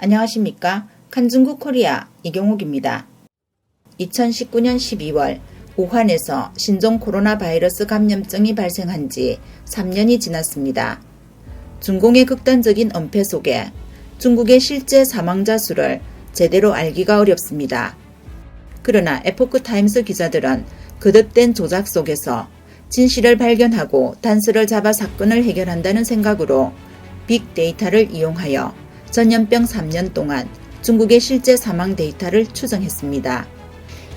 안녕하십니까. 칸중국 코리아 이경옥입니다. 2019년 12월 우한에서 신종 코로나 바이러스 감염증이 발생한 지 3년이 지났습니다. 중공의 극단적인 엄폐 속에 중국의 실제 사망자 수를 제대로 알기가 어렵습니다. 그러나 에포크 타임스 기자들은 거듭된 조작 속에서 진실을 발견하고 단서를 잡아 사건을 해결한다는 생각으로 빅데이터를 이용하여 전염병 3년 동안 중국의 실제 사망 데이터를 추정했습니다.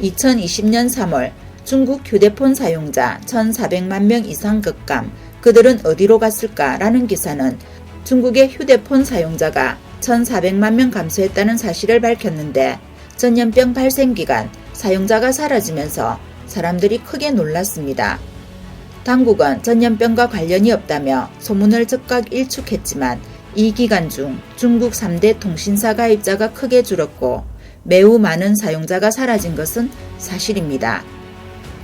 2020년 3월 중국 휴대폰 사용자 1,400만 명 이상 급감, 그들은 어디로 갔을까라는 기사는 중국의 휴대폰 사용자가 1,400만 명 감소했다는 사실을 밝혔는데 전염병 발생 기간 사용자가 사라지면서 사람들이 크게 놀랐습니다. 당국은 전염병과 관련이 없다며 소문을 즉각 일축했지만 이 기간 중 중국 3대 통신사 가입자가 크게 줄었고 매우 많은 사용자가 사라진 것은 사실입니다.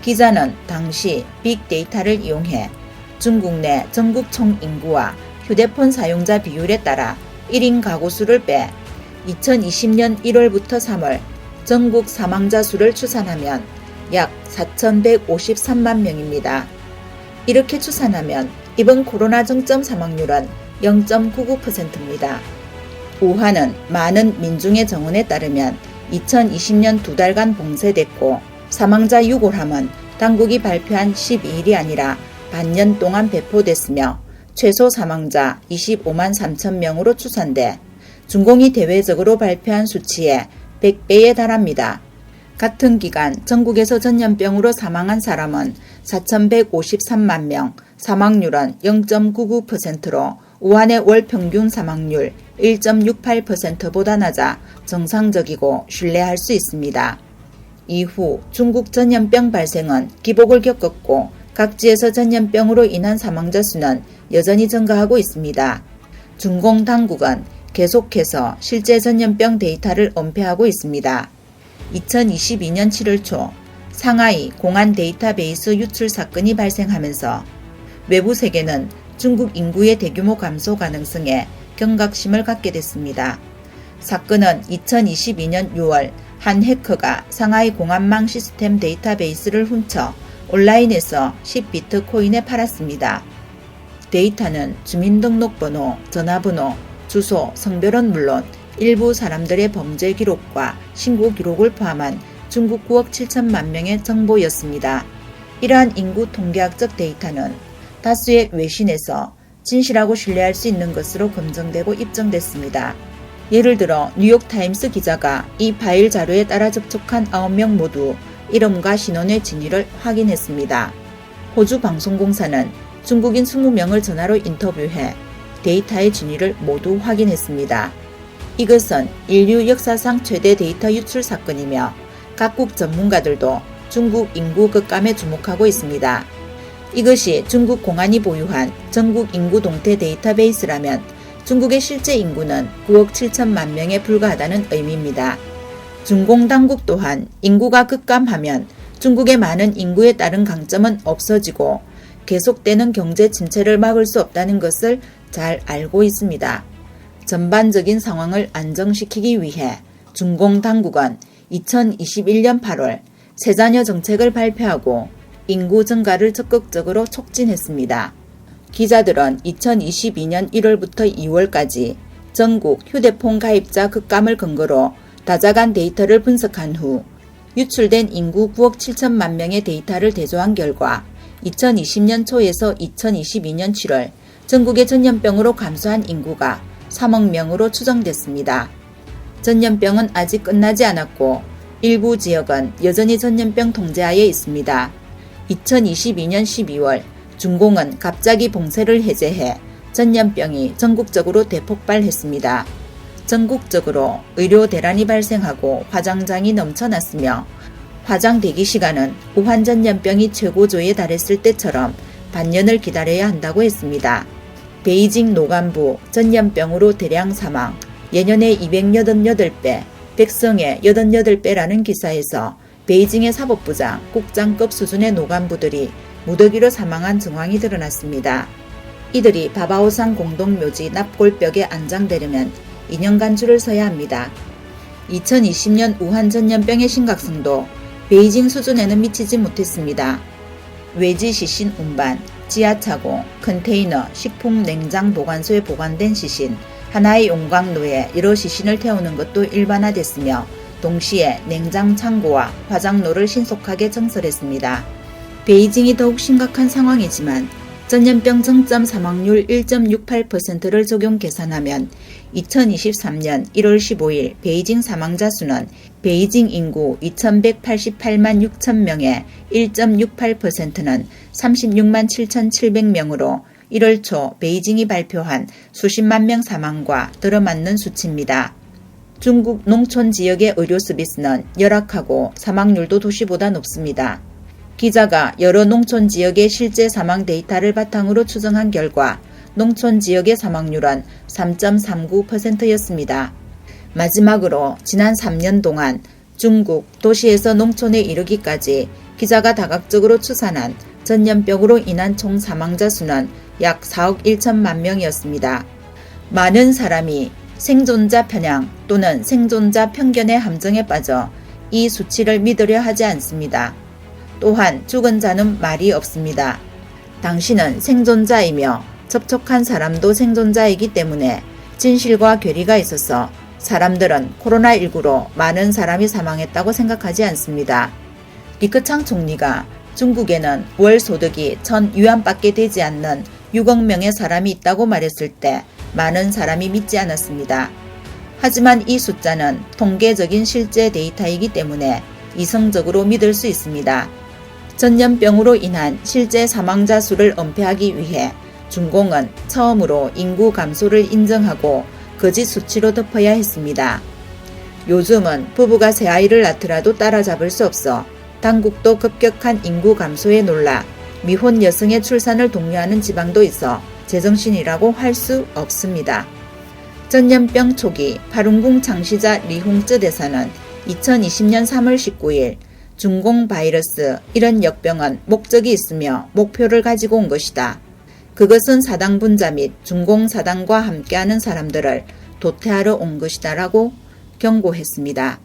기자는 당시 빅데이터를 이용해 중국 내 전국 총 인구와 휴대폰 사용자 비율에 따라 1인 가구 수를 빼 2020년 1월부터 3월 전국 사망자 수를 추산하면 약 4,153만 명입니다. 이렇게 추산하면 이번 코로나 정점 사망률은 0.99%입니다. 우한은 많은 민중의 정원에 따르면 2020년 두 달간 봉쇄됐고 사망자 유골함은 당국이 발표한 12일이 아니라 반년 동안 배포됐으며 최소 사망자 25만 3천 명으로 추산돼 중공이 대외적으로 발표한 수치의 100배에 달합니다. 같은 기간 전국에서 전염병으로 사망한 사람은 4,153만 명, 사망률은 0.99%로 우한의 월 평균 사망률 1.68%보다 낮아 정상적이고 신뢰할 수 있습니다. 이후 중국 전염병 발생은 기복을 겪었고 각지에서 전염병으로 인한 사망자 수는 여전히 증가하고 있습니다. 중공 당국은 계속해서 실제 전염병 데이터를 은폐하고 있습니다. 2022년 7월 초 상하이 공안 데이터베이스 유출 사건이 발생하면서 외부 세계는 중국 인구의 대규모 감소 가능성에 경각심을 갖게 됐습니다. 사건은 2022년 6월 한 해커가 상하이 공안망 시스템 데이터베이스를 훔쳐 온라인에서 10비트 코인에 팔았습니다. 데이터는 주민등록번호, 전화번호, 주소, 성별은 물론 일부 사람들의 범죄 기록과 신고 기록을 포함한 중국 9억 7천만 명의 정보였습니다. 이러한 인구 통계학적 데이터는 다수의 외신에서 진실하고 신뢰할 수 있는 것으로 검증되고 입증됐습니다. 예를 들어 뉴욕타임스 기자가 이 파일 자료에 따라 접촉한 9명 모두 이름과 신원의 진위를 확인했습니다. 호주 방송공사는 중국인 20명을 전화로 인터뷰해 데이터의 진위를 모두 확인했습니다. 이것은 인류 역사상 최대 데이터 유출 사건이며 각국 전문가들도 중국 인구 급감에 주목하고 있습니다. 이것이 중국 공안이 보유한 전국 인구 동태 데이터베이스라면 중국의 실제 인구는 9억 7천만 명에 불과하다는 의미입니다. 중공 당국 또한 인구가 급감하면 중국의 많은 인구에 따른 강점은 없어지고 계속되는 경제 침체를 막을 수 없다는 것을 잘 알고 있습니다. 전반적인 상황을 안정시키기 위해 중공 당국은 2021년 8월 세자녀 정책을 발표하고 인구 증가를 적극적으로 촉진했습니다. 기자들은 2022년 1월부터 2월까지 전국 휴대폰 가입자 급감을 근거로 다자간 데이터를 분석한 후 유출된 인구 9억 7천만 명의 데이터를 대조한 결과 2020년 초에서 2022년 7월 전국의 전염병으로 감소한 인구가 3억 명으로 추정됐습니다. 전염병은 아직 끝나지 않았고 일부 지역은 여전히 전염병 통제하에 있습니다. 2022년 12월 중공은 갑자기 봉쇄를 해제해 전염병이 전국적으로 대폭발했습니다. 전국적으로 의료 대란이 발생하고 화장장이 넘쳐났으며 화장 대기 시간은 우한 전염병이 최고조에 달했을 때처럼 반년을 기다려야 한다고 했습니다. 베이징 노간부 전염병으로 대량 사망 예년에 288배, 백성의 88배라는 기사에서 베이징의 사법부장, 국장급 수준의 노간부들이 무더기로 사망한 정황이 드러났습니다. 이들이 바바오산 공동묘지 납골벽에 안장되려면 2년간 줄을 서야 합니다. 2020년 우한 전염병의 심각성도 베이징 수준에는 미치지 못했습니다. 외지 시신 운반, 지하차고, 컨테이너, 식품 냉장 보관소에 보관된 시신, 하나의 용광로에 여러 시신을 태우는 것도 일반화됐으며 동시에 냉장 창고와 화장로를 신속하게 증설했습니다. 베이징이 더욱 심각한 상황이지만 전염병 정점 사망률 1.68%를 적용 계산하면 2023년 1월 15일 베이징 사망자 수는 베이징 인구 2188만 6천 명의 1.68%는 36만 7,700명으로 1월 초 베이징이 발표한 수십만 명 사망과 들어맞는 수치입니다. 중국 농촌 지역의 의료 서비스는 열악하고 사망률도 도시보다 높습니다. 기자가 여러 농촌 지역의 실제 사망 데이터를 바탕으로 추정한 결과 농촌 지역의 사망률은 3.39%였습니다. 마지막으로 지난 3년 동안 중국 도시에서 농촌에 이르기까지 기자가 다각적으로 추산한 전염병으로 인한 총 사망자 수는 약 4억 1천만 명이었습니다. 많은 사람이 생존자 편향 또는 생존자 편견의 함정에 빠져 이 수치를 믿으려 하지 않습니다. 또한 죽은 자는 말이 없습니다. 당신은 생존자이며 접촉한 사람도 생존자이기 때문에 진실과 괴리가 있어서 사람들은 코로나19로 많은 사람이 사망했다고 생각하지 않습니다. 리크창 총리가 중국에는 월 소득이 1000유안밖에 되지 않는 6억 명의 사람이 있다고 말했을 때 많은 사람이 믿지 않았습니다. 하지만 이 숫자는 통계적인 실제 데이터이기 때문에 이성적으로 믿을 수 있습니다. 전염병으로 인한 실제 사망자 수를 은폐하기 위해 중공은 처음으로 인구 감소를 인정하고 거짓 수치로 덮어야 했습니다. 요즘은 부부가 새 아이를 낳더라도 따라잡을 수 없어 당국도 급격한 인구 감소에 놀라 미혼 여성의 출산을 독려하는 지방도 있어 제정신이라고 할 수 없습니다. 전염병 초기 파룬궁 창시자 리홍쯔 대사는 2020년 3월 19일 중공 바이러스 이런 역병은 목적이 있으며 목표를 가지고 온 것이다. 그것은 사당 분자 및 중공 사당과 함께하는 사람들을 도태하러 온 것이다라고 경고했습니다.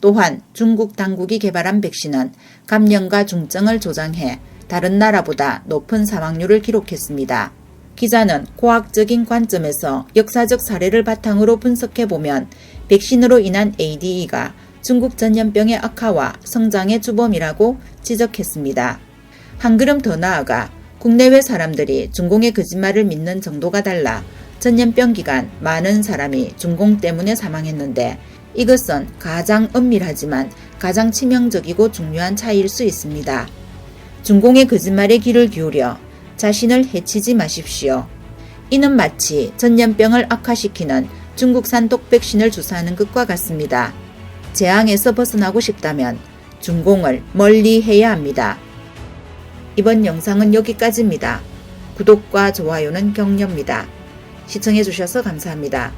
또한 중국 당국이 개발한 백신은 감염과 중증을 조장해 다른 나라보다 높은 사망률을 기록했습니다. 기자는 과학적인 관점에서 역사적 사례를 바탕으로 분석해보면 백신으로 인한 ADE가 중국 전염병의 악화와 성장의 주범이라고 지적했습니다. 한 걸음 더 나아가 국내외 사람들이 중공의 거짓말을 믿는 정도가 달라 전염병 기간 많은 사람이 중공 때문에 사망했는데 이것은 가장 은밀하지만 가장 치명적이고 중요한 차이일 수 있습니다. 중공의 거짓말에 귀를 기울여 자신을 해치지 마십시오. 이는 마치 전염병을 악화시키는 중국산 독백신을 주사하는 것과 같습니다. 재앙에서 벗어나고 싶다면 중공을 멀리 해야 합니다. 이번 영상은 여기까지입니다. 구독과 좋아요는 격려입니다. 시청해주셔서 감사합니다.